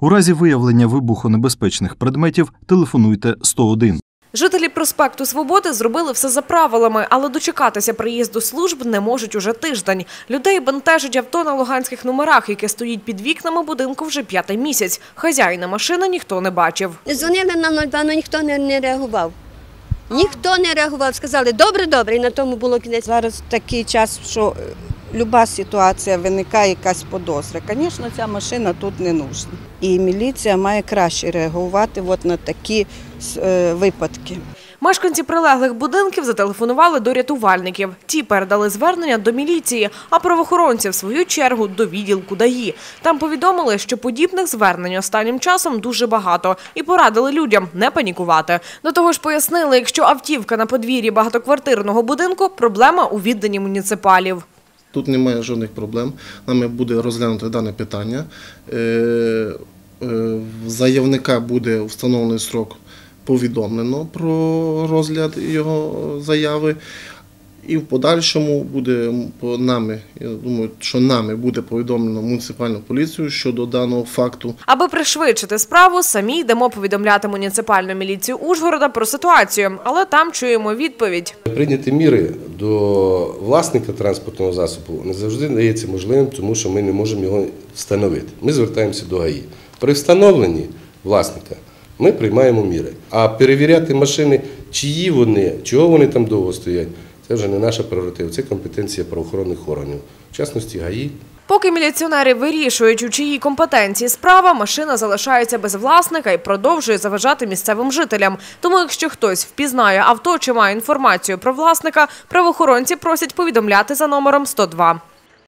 У разі виявлення вибухонебезпечних предметів телефонуйте 101. Жителі проспекту Свободи зробили все за правилами, але дочекатися приїзду служб не можуть уже тиждень. Людей бентежить авто на луганських номерах, яке стоїть під вікнами будинку вже п'ятий місяць. Хазяїна машини ніхто не бачив. Дзвонили на 02, але ніхто не, не реагував. Ніхто не реагував. Сказали, добре, добре, і на тому було кінець. Зараз такий час, що е, люба ситуація виникає якась подозра. Звісно, ця машина тут не нужна. І міліція має краще реагувати от на такі е, випадки. Мешканці прилеглих будинків зателефонували до рятувальників. Ті передали звернення до міліції, а правоохоронці, в свою чергу, до відділку ДАІ. Там повідомили, що подібних звернень останнім часом дуже багато і порадили людям не панікувати. До того ж пояснили, якщо автівка на подвір'ї багатоквартирного будинку – проблема у відданні муніципалів. Тут немає жодних проблем. Нами буде розглянуто дане питання. Е, е, Заявника буде встановлений срок повідомлено про розгляд його заяви. І в подальшому буде по нами, я думаю, що нами буде повідомлено муніципальну поліцію щодо даного факту. Аби пришвидшити справу, самі йдемо повідомляти муніципальну міліцію Ужгорода про ситуацію, але там чуємо відповідь. Прийняти міри до власника транспортного засобу не завжди дається можливим, тому що ми не можемо його встановити. Ми звертаємося до ГАІ. При встановленні власника ми приймаємо міри. А перевіряти машини, чиї вони, чого вони там довго стоять, це вже не наша прерогатива, це компетенція правоохоронних органів, в частності ГАІ. Поки міліціонери вирішують, у чиїй компетенції справа, машина залишається без власника і продовжує заважати місцевим жителям. Тому, якщо хтось впізнає авто чи має інформацію про власника, правоохоронці просять повідомляти за номером 102.